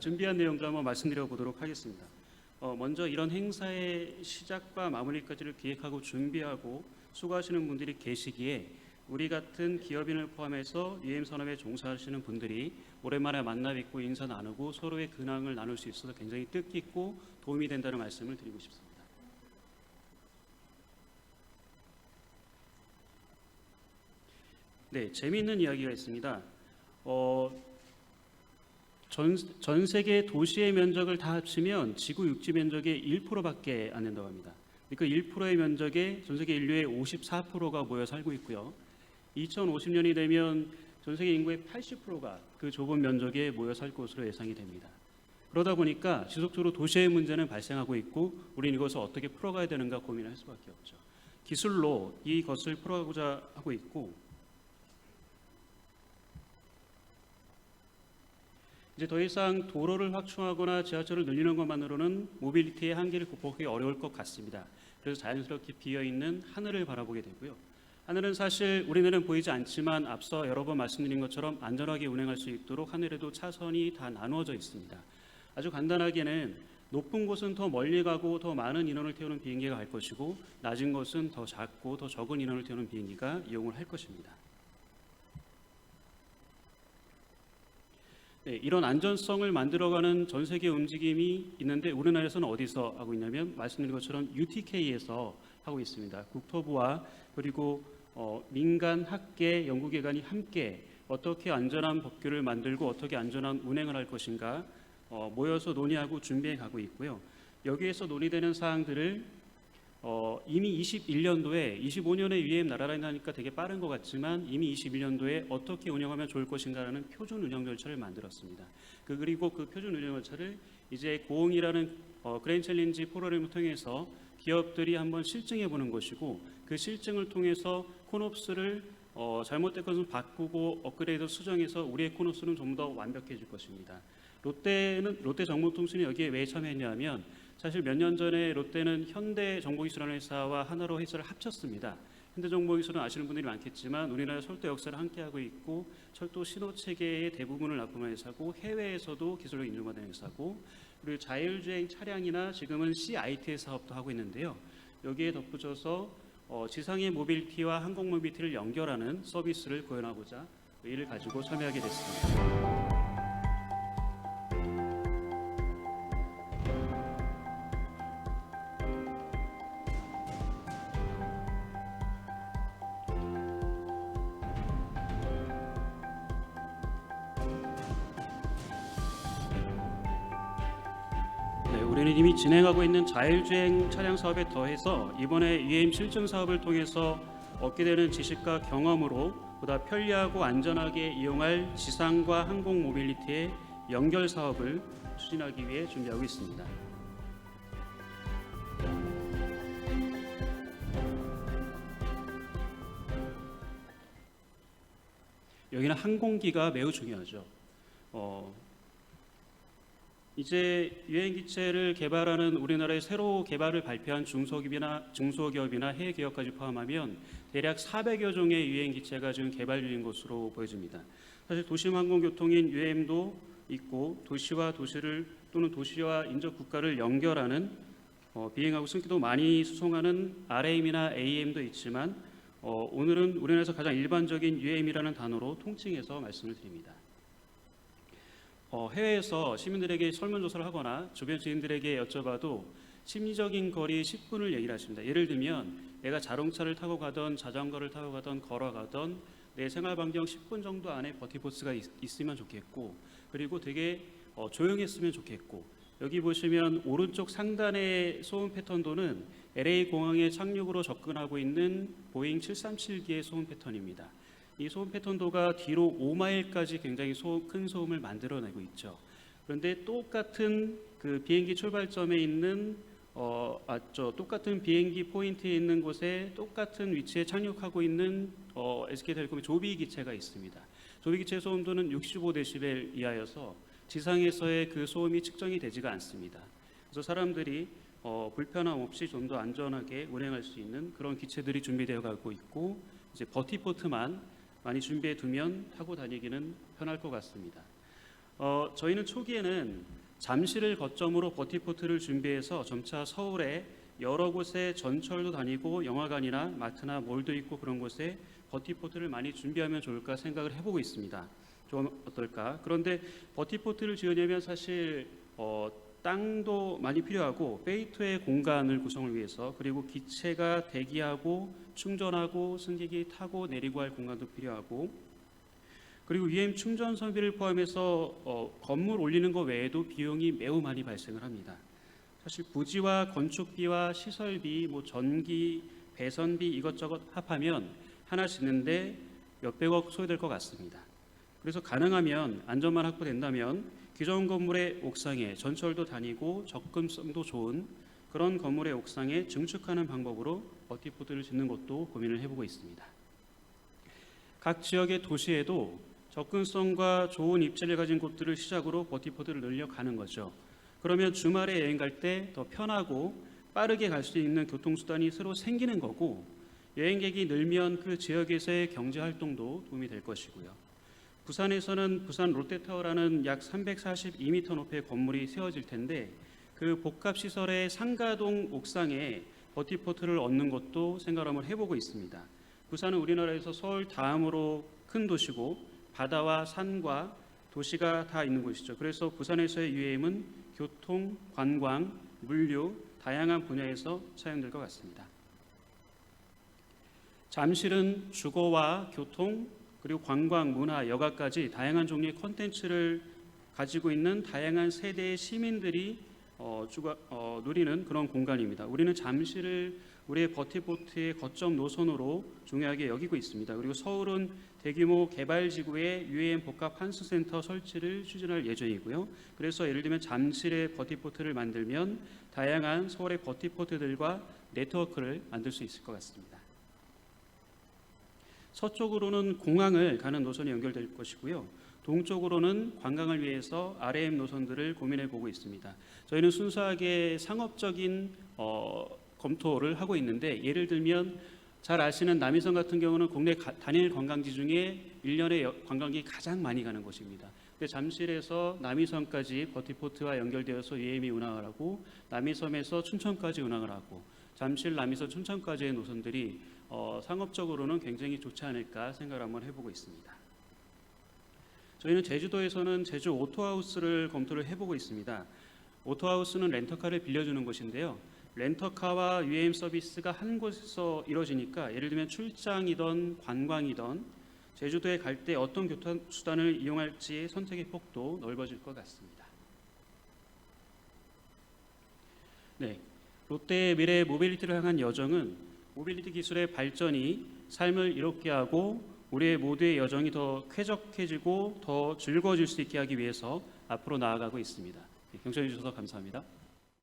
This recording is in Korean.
준비한 내용들 한번 말씀드려 보도록 하겠습니다. 어, 먼저 이런 행사의 시작과 마무리까지를 기획하고 준비하고 수고하시는 분들이 계시기에 우리 같은 기업인을 포함해서 UM 산업에 종사하시는 분들이 오랜만에 만나 뵙고 인사 나누고 서로의 근황을 나눌 수 있어서 굉장히 뜻깊고 도움이 된다는 말씀을 드리고 싶습니다. 네, 재미있는 이야기가 있습니다. 어, 전, 전 세계 도시의 면적을 다 합치면 지구 육지 면적의 1%밖에 안 된다고 합니다. 그 1%의 면적에 전 세계 인류의 54%가 모여 살고 있고요. 2050년이 되면 전 세계 인구의 80%가 그 좁은 면적에 모여 살 것으로 예상이 됩니다. 그러다 보니까 지속적으로 도시의 문제는 발생하고 있고 우리는 이것을 어떻게 풀어가야 되는가 고민을 할 수밖에 없죠. 기술로 이것을 풀어가고자 하고 있고 이제 더 이상 도로를 확충하거나 지하철을 늘리는 것만으로는 모빌리티의 한계를 극복하기 어려울 것 같습니다. 그래서 자연스럽게 비어 있는 하늘을 바라보게 되고요. 하늘은 사실 우리는 보이지 않지만 앞서 여러 번 말씀드린 것처럼 안전하게 운행할 수 있도록 하늘에도 차선이 다 나누어져 있습니다. 아주 간단하게는 높은 곳은 더 멀리 가고 더 많은 인원을 태우는 비행기가 갈 것이고 낮은 곳은 더 작고 더 적은 인원을 태우는 비행기가 이용을 할 것입니다. 네, 이런 안전성을 만들어가는 전 세계 움직임이 있는데 우리나라에서는 어디서 하고 있냐면 말씀드린 것처럼 UTK에서 하고 있습니다. 국토부와 그리고 어, 민간 학계 연구기관이 함께 어떻게 안전한 법규를 만들고 어떻게 안전한 운행을 할 것인가 어, 모여서 논의하고 준비해 가고 있고요. 여기에서 논의되는 사항들을 어, 이미 21년도에 25년에 UAM 날아다니니까 되게 빠른 것 같지만 이미 21년도에 어떻게 운영하면 좋을 것인가라는 표준 운영 절차를 만들었습니다. 그 그리고 그 표준 운영 절차를 이제 고흥이라는 어, 그랜 챌린지 프로그램을 통해서 기업들이 한번 실증해 보는 것이고 그 실증을 통해서 코놉스를 어, 잘못된 것은 바꾸고 업그레이드 수정해서 우리의 코놉스는 좀 더 완벽해질 것입니다. 롯데는 롯데 정보통신이 여기에 왜 참여했냐면 사실 몇 년 전에 롯데는 현대 정보기술하는 회사와 하나로 회사를 합쳤습니다. 현대 정보기술은 아시는 분들이 많겠지만 우리나라 철도 역사를 함께하고 있고 철도 신호 체계의 대부분을 납품하는 회사고 해외에서도 기술력 인정받은 회사고 그리고 자율주행 차량이나 지금은 CIT 사업도 하고 있는데요. 여기에 덧붙여서 어, 지상의 모빌티와 항공 모빌티를 연결하는 서비스를 구현하고자 이를 가지고 참여하게 됐습니다. 우리는 이미 진행하고 있는 자율주행 차량 사업에 더해서 이번에 UAM 실증 사업을 통해서 얻게 되는 지식과 경험으로 보다 편리하고 안전하게 이용할 지상과 항공 모빌리티의 연결 사업을 추진하기 위해 준비하고 있습니다. 여기는 항공기가 매우 중요하죠. 어, 이제 유행 기체를 개발하는 우리나라의 새로 개발을 발표한 중소기업이나 중소기업이나 해외 기업까지 포함하면 대략 400여 종의 유행 기체가 지금 개발 중인 것으로 보여집니다. 사실 도심 항공교통인 UM도 있고 도시와 도시를 또는 도시와 인접 국가를 연결하는 어, 비행하고 승기도 많이 수송하는 RM이나 AM도 있지만 어, 오늘은 우리나라에서 가장 일반적인 UM이라는 단어로 통칭해서 말씀을 드립니다. 어, 해외에서 시민들에게 설문조사를 하거나 주변 지인들에게 여쭤봐도 심리적인 거리 10분을 얘기를 하십니다. 예를 들면 내가 자동차를 타고 가던 자전거를 타고 가던 걸어가던 내 생활 반경 10분 정도 안에 버티포스가 있, 있으면 좋겠고 그리고 되게 어, 조용했으면 좋겠고 여기 보시면 오른쪽 상단의 소음 패턴도는 LA 공항에 착륙으로 접근하고 있는 보잉 737기의 소음 패턴입니다. 이 소음 패턴도가 뒤로 5마일까지 굉장히 소, 큰 소음을 만들어내고 있죠. 그런데 똑같은 그 비행기 출발점에 있는 어, 맞죠. 똑같은 비행기 포인트에 있는 곳에 똑같은 위치에 착륙하고 있는 어, SK텔레콤의 조비 기체가 있습니다. 조비 기체 소음도는 65데시벨 이하여서 지상에서의 그 소음이 측정이 되지가 않습니다. 그래서 사람들이 어, 불편함 없이 좀 더 안전하게 운행할 수 있는 그런 기체들이 준비되어 가고 있고 이제 버티포트만 많이 준비해 두면 타고 다니기는 편할 것 같습니다. 어, 저희는 초기에는 잠실을 거점으로 버티포트를 준비해서 점차 서울에 여러 곳에 전철도 다니고 영화관이나 마트나 몰도 있고 그런 곳에 버티포트를 많이 준비하면 좋을까 생각을 해보고 있습니다. 좀 어떨까? 그런데 버티포트를 지으려면 사실 어, 땅도 많이 필요하고 페이트의 공간을 구성을 위해서 그리고 기체가 대기하고 충전하고 승객이 타고 내리고 할 공간도 필요하고 그리고 UM 충전 설비를 포함해서 어, 건물 올리는 것 외에도 비용이 매우 많이 발생을 합니다. 사실 부지와 건축비와 시설비, 뭐 전기, 배선비 이것저것 합하면 하나 짓는데 몇백억 소요될 것 같습니다. 그래서 가능하면 안전만 확보된다면 기존 건물의 옥상에 전철도 다니고 접근성도 좋은 그런 건물의 옥상에 증축하는 방법으로 버티포트를 짓는 것도 고민을 해보고 있습니다. 각 지역의 도시에도 접근성과 좋은 입지를 가진 곳들을 시작으로 버티포트를 늘려가는 거죠. 그러면 주말에 여행 갈 때 더 편하고 빠르게 갈 수 있는 교통수단이 새로 생기는 거고 여행객이 늘면 그 지역에서의 경제 활동도 도움이 될 것이고요. 부산에서는 부산 롯데타워라는 약 342m 높이의 건물이 세워질 텐데 그 복합 시설의 상가동 옥상에 버티포트를 얻는 것도 생각을 한번 해보고 있습니다. 부산은 우리나라에서 서울 다음으로 큰 도시고 바다와 산과 도시가 다 있는 곳이죠. 그래서 부산에서의 UAM은 교통, 관광, 물류 다양한 분야에서 사용될 것 같습니다. 잠실은 주거와 교통 그리고 관광, 문화, 여가까지 다양한 종류의 콘텐츠를 가지고 있는 다양한 세대의 시민들이 어, 주가, 어, 누리는 그런 공간입니다. 우리는 잠실을 우리의 버티포트의 거점 노선으로 중요하게 여기고 있습니다. 그리고 서울은 대규모 개발지구에 UAM 복합 환수센터 설치를 추진할 예정이고요. 그래서 예를 들면 잠실의 버티포트를 만들면 다양한 서울의 버티포트들과 네트워크를 만들 수 있을 것 같습니다. 서쪽으로는 공항을 가는 노선이 연결될 것이고요. 동쪽으로는 관광을 위해서 RM 노선들을 고민해 보고 있습니다. 저희는 순수하게 상업적인 어, 검토를 하고 있는데 예를 들면 잘 아시는 남이섬 같은 경우는 국내 가, 단일 관광지 중에 1년에 여, 관광객이 가장 많이 가는 곳입니다. 잠실에서 남이섬까지 버티포트와 연결되어서 UM이 운항을 하고 남이섬에서 춘천까지 운항을 하고 잠실, 남이섬, 춘천까지의 노선들이 어, 상업적으로는 굉장히 좋지 않을까 생각을 한번 해보고 있습니다. 저희는 제주도에서는 제주 오토하우스를 검토를 해보고 있습니다. 오토하우스는 렌터카를 빌려주는 곳인데요. 렌터카와 UAM 서비스가 한 곳에서 이루어지니까 예를 들면 출장이던 관광이던 제주도에 갈 때 어떤 교통수단을 이용할지 선택의 폭도 넓어질 것 같습니다. 네, 롯데의 미래 모빌리티를 향한 여정은 모빌리티 기술의 발전이 삶을 이롭게 하고 우리의 모두의 여정이 더 쾌적해지고 더 즐거워질 수 있게 하기 위해서 앞으로 나아가고 있습니다. 네, 경청해 주셔서 감사합니다.